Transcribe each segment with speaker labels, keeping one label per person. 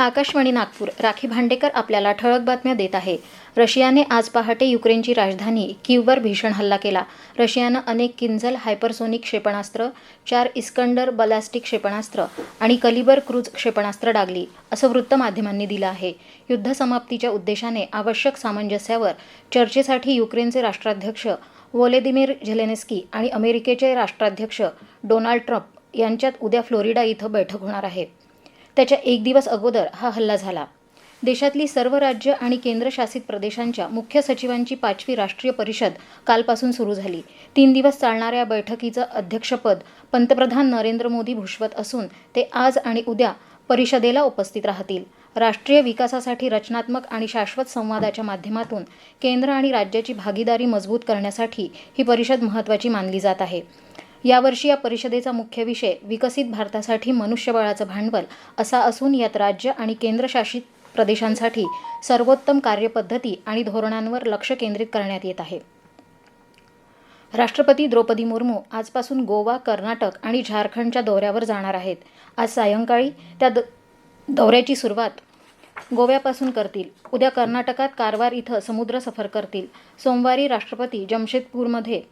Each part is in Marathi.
Speaker 1: आकाशवाणी नागपूर. राखी भांडेकर आपल्याला ठळक बातम्या देत आहे. रशियाने आज पहाटे युक्रेनची राजधानी किववर भीषण हल्ला केला. रशियानं अनेक किंजल हायपरसोनिक क्षेपणास्त्र चार इस्कंडर बलॅस्टिक क्षेपणास्त्र आणि कलिबर क्रूज क्षेपणास्त्र डागली असं वृत्तमाध्यमांनी दिलं आहे. युद्धसमाप्तीच्या उद्देशाने आवश्यक सामंजस्यावर चर्चेसाठी युक्रेनचे राष्ट्राध्यक्ष वोलेदिमीर झेलेन्स्की आणि अमेरिकेचे राष्ट्राध्यक्ष डोनाल्ड ट्रम्प यांच्यात उद्या फ्लोरिडा इथं बैठक होणार आहे. त्याच्या एक दिवस अगोदर हा हल्ला झाला. देशातली सर्व राज्य आणि केंद्रशासित प्रदेशांच्या मुख्य सचिवांची पाचवी राष्ट्रीय परिषद कालपासून सुरू झाली. तीन दिवस चालणाऱ्या बैठकीचं अध्यक्षपद पंतप्रधान नरेंद्र मोदी भूषवत असून ते आज आणि उद्या परिषदेला उपस्थित राहतील. राष्ट्रीय विकासासाठी रचनात्मक आणि शाश्वत संवादाच्या माध्यमातून केंद्र आणि राज्याची भागीदारी मजबूत करण्यासाठी ही परिषद महत्त्वाची मानली जात आहे. यावर्षी या परिषदेचा मुख्य विषय विकसित भारतासाठी मनुष्यबळाचं भांडवल असा असून यात राज्य आणि केंद्रशासित प्रदेशांसाठी सर्वोत्तम कार्यपद्धती आणि धोरणांवर लक्ष केंद्रित करण्यात येत आहे. राष्ट्रपती द्रौपदी मुर्मू आजपासून गोवा कर्नाटक आणि झारखंडच्या दौऱ्यावर जाणार आहेत. आज सायंकाळी त्या द दौऱ्याची सुरुवात गोव्यापासून करतील. उद्या कर्नाटकात कारवार इथं समुद्र सफर करतील. सोमवारी राष्ट्रपती जमशेदपूरमध्ये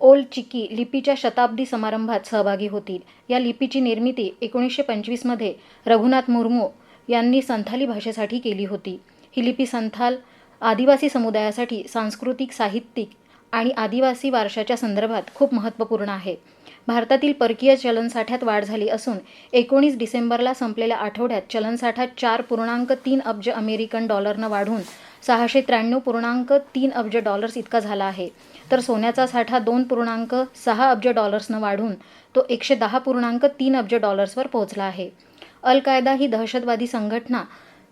Speaker 1: ओल चिकी लिपीच्या शताब्दी समारंभात सहभागी होतील. या लिपीची निर्मिती एकोणीसशे पंचवीसमध्ये रघुनाथ मुर्मू यांनी संथाली भाषेसाठी केली होती. ही लिपी संथाल आदिवासी समुदायासाठी सांस्कृतिक साहित्यिक आणि आदिवासी वारशाच्या संदर्भात खूप महत्त्वपूर्ण आहे. भारतातील परकीय चलनसाठ्यात वाढ झाली असून एकोणीस डिसेंबरला संपलेल्या आठवड्यात चलनसाठा चार पूर्णांक तीन अब्ज अमेरिकन डॉलरनं वाढून सहाशे त्र्याण्णव पूर्णांक तीन अब्ज डॉलर्स इतका झाला आहे. तर सोन्याचा साठा दोन पूर्णांक सहा अब्ज डॉलर्सनं वाढून तो एकशे दहा पूर्णांक तीन अब्ज डॉलर्सवर पोहोचला आहे. अल कायदा ही दहशतवादी संघटना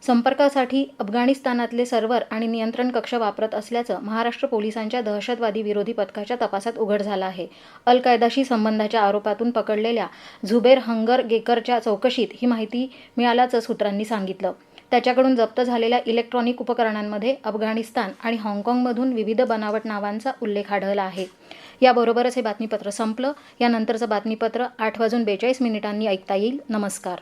Speaker 1: संपर्कासाठी अफगाणिस्तानातले सर्व्हर आणि नियंत्रण कक्ष वापरत असल्याचं महाराष्ट्र पोलिसांच्या दहशतवादी विरोधी पथकाच्या तपासात उघड झालं आहे. अल कायदाशी संबंधाच्या आरोपातून पकडलेल्या झुबेर हंगर गेकरच्या चौकशीत ही माहिती मिळाल्याचं सूत्रांनी सांगितलं. त्याच्याकडून जप्त झालेल्या इलेक्ट्रॉनिक उपकरणांमध्ये अफगाणिस्तान आणि हाँगकाँगमधून विविध बनावट नावांचा उल्लेख आढळला आहे. याबरोबरच हे बातमीपत्र संपलं. यानंतरचं बातमीपत्र आठ वाजून बेचाळीस मिनिटांनी ऐकता येईल. नमस्कार.